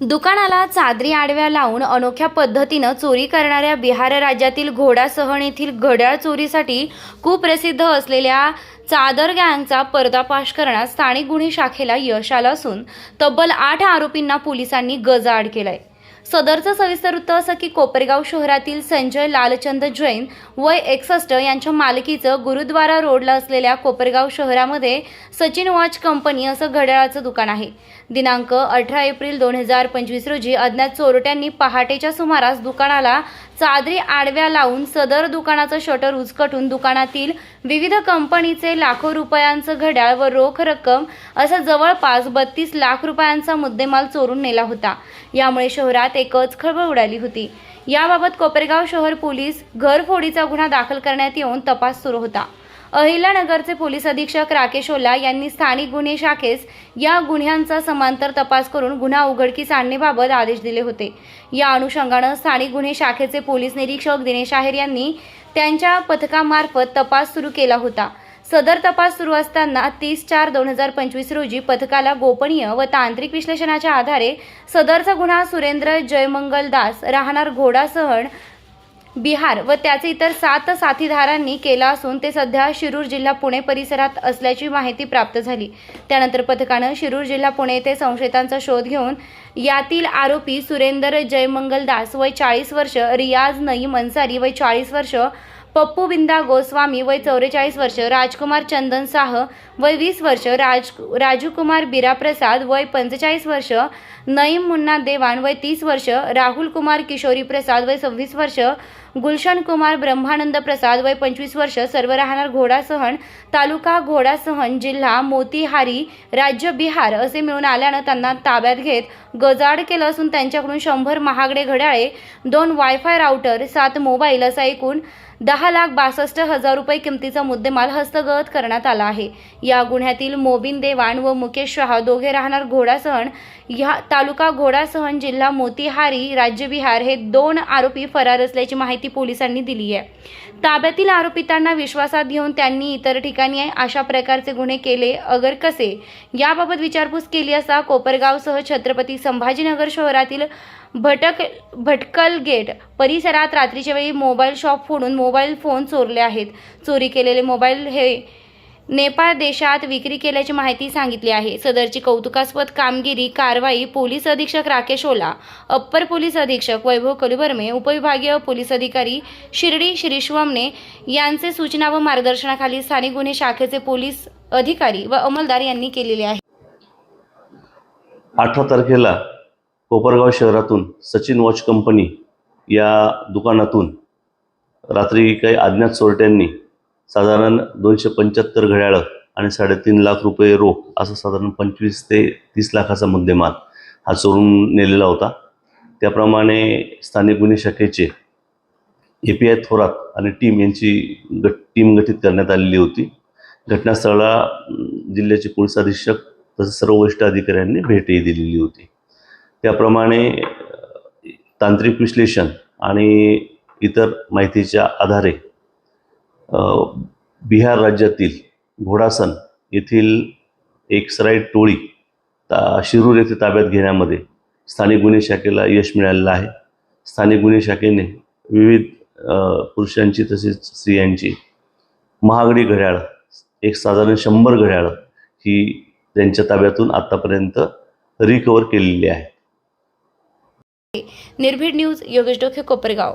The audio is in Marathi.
दुकानाला चादरी आडव्या लावून अनोख्या पद्धतीनं चोरी करणाऱ्या बिहार राज्यातील घोडासहण येथील घड्याळ चोरीसाठी कुप्रसिद्ध असलेल्या चादर गँगचा पर्दापाश करण्यात स्थानिक गुन्हे शाखेला यश आलं असून तब्बल आठ आरोपींना पोलिसांनी गजाआड केलाय. सदरचं सविस्तर वृत्त असं की कोपरगाव शहरातील संजय लालचंद जैन वय एकसष्ट यांच्या मालकीचं गुरुद्वारा रोडला असलेल्या कोपरगाव शहरामध्ये सचिन वॉच कंपनी असं घड्याळाचं दुकान आहे. दिनांक अठरा एप्रिल दोन हजार पंचवीस रोजी अज्ञात चोरट्यांनी पहाटेच्या सुमारास दुकानाला चादरी आडव्या लावून सदर दुकानाचं शटर उचकटून दुकानातील विविध कंपनीचे लाखो रुपयांचं घड्याळ व रोख रक्कम असा जवळपास बत्तीस लाख रुपयांचा मुद्देमाल चोरून नेला होता. यामुळे शहरात एकच खळबळ उडाली होती. याबाबत कोपरगाव शहर पोलीस घरफोडीचा गुन्हा दाखल करण्यात येऊन तपास सुरू होता. अहिल्यानगरचे पोलीस अधीक्षक राकेश ओला यांनी स्थानिक गुन्हे शाखेस या गुन्ह्यांचा समांतर तपास करून गुन्हा उघडकीस आणण्याबाबत आदेश दिले होते. या अनुषंगानं स्थानिक गुन्हे शाखेचे पोलीस निरीक्षक दिनेश आहेर यांनी त्यांच्या पथकामार्फत तपास सुरू केला होता. सदर तपास सुरू असताना तीस चार दोन हजार पंचवीस रोजी पथकाला गोपनीय व तांत्रिक विश्लेषणाच्या आधारे सदरचा गुन्हा सुरेंद्र जयमंगल दास राहणार घोडासहण बिहार व त्याचे इतर सात साथीदारांनी केला असून ते सध्या शिरूर जिल्हा पुणे परिसरात असल्याची माहिती प्राप्त झाली. त्यानंतर पथकानं शिरूर जिल्हा पुणे येथे संशयितांचा शोध घेऊन यातील आरोपी सुरेंदर जयमंगल दास वय चाळीस वर्ष रियाज नईम अन्सारी वय चाळीस वर्ष पप्पू बिंदा गोस्वामी वय चौवेचाळीस वर्ष राजकुमार चंदन साह वय वीस वर्ष राज राजूकुमार बिराप्रसाद वय पंचेचाळीस वर्ष नईम मुन्ना देवान वय तीस वर्ष राहुल कुमार किशोरी प्रसाद वय सव्वीस वर्ष गुलशन कुमार ब्रह्मानंद प्रसाद वय पंचवीस वर्ष सर्व राहणार घोडासहन तालुका घोडासहन जिल्हा मोतीहारी राज्य बिहार असे मिळून आल्यानं त्यांना ताब्यात घेत गजाड केलं असून त्यांच्याकडून शंभर महागडे घड्याळे दोन वायफाय राउटर सात मोबाईल असा एकूण दहा लाख बासष्ट हजार रुपये किमतीचा मुद्देमाल हस्तगत करण्यात आला आहे. या गुन्ह्यातील मोबिन देवाण व मुकेश शहा दोघे राहणार घोडासहन ह्या तालुका घोडासहन जिल्हा मोतीहारी राज्य बिहार हे दोन आरोपी फरार असल्याची माहिती पोलिसांनी दिली आहे. ताब्यातील आरोपितांना विश्वासात घेऊन त्यांनी इतर ठिकाणी अशा प्रकारचे गुन्हे केले. अगर कसे? याबाबत विचारपूस केली असता कोपरगावसह छत्रपती संभाजीनगर शहरातील भटक भटकल गेट परिसरात रात्रीच्या वेळी मोबाईल शॉप फोडून मोबाईल फोन चोरले आहेत. चोरी केलेले मोबाईल हे नेपाळ देशात विक्री केल्याची माहिती सांगितली आहे. सदरची कौतुकास्पद कामगिरी कारवाई पोलीस अधीक्षक राकेश ओला अप्पर पोलीस अधीक्षक वैभव कलुबर्मे उपविभागीय पोलीस अधिकारी शिर्डी श्रीश्वमने यांचे सूचना व मार्गदर्शनाखाली स्थानिक गुन्हे शाखेचे पोलीस अधिकारी व अंमलदार यांनी केलेले आहे. अठरा तारखेला कोपरगाव शहरातून सचिन वॉच कंपनी या दुकानातून रात्री काही अज्ञात चोरट्यांनी साधारण दोनशे पंच्याहत्तर घड्याळं आणि साडेतीन लाख रुपये रोख असं साधारण पंचवीस ते तीस लाखाचा मुद्देमाल हा चोरून नेलेला होता. त्याप्रमाणे स्थानिक गुन्हे शाखेचे ए पी आय थोरात आणि टीम यांची गट टीम गठीत करण्यात आलेली होती. घटनास्थळाला जिल्ह्याचे पोलीस अधीक्षक तसेच सर्व वरिष्ठ अधिकाऱ्यांनी भेटही दिलेली होती. त्याप्रमाणे तांत्रिक विश्लेषण आणि इतर माहितीच्या आधारे बिहार राज्यातील घोडासन येथील एक सराईट टोळी ता शिरूर येथे ताब्यात घेण्यामध्ये स्थानिक गुन्हे शाखेला यश मिळालेलं आहे. स्थानिक गुन्हे शाखेने विविध पुरुषांची तसेच स्त्रियांची महागडी घड्याळ एक साधारण शंभर घड्याळं ही त्यांच्या ताब्यातून आत्तापर्यंत रिकवर केलेली आहे. निर्भीड न्यूज योगेश डोखे कोपरगाव.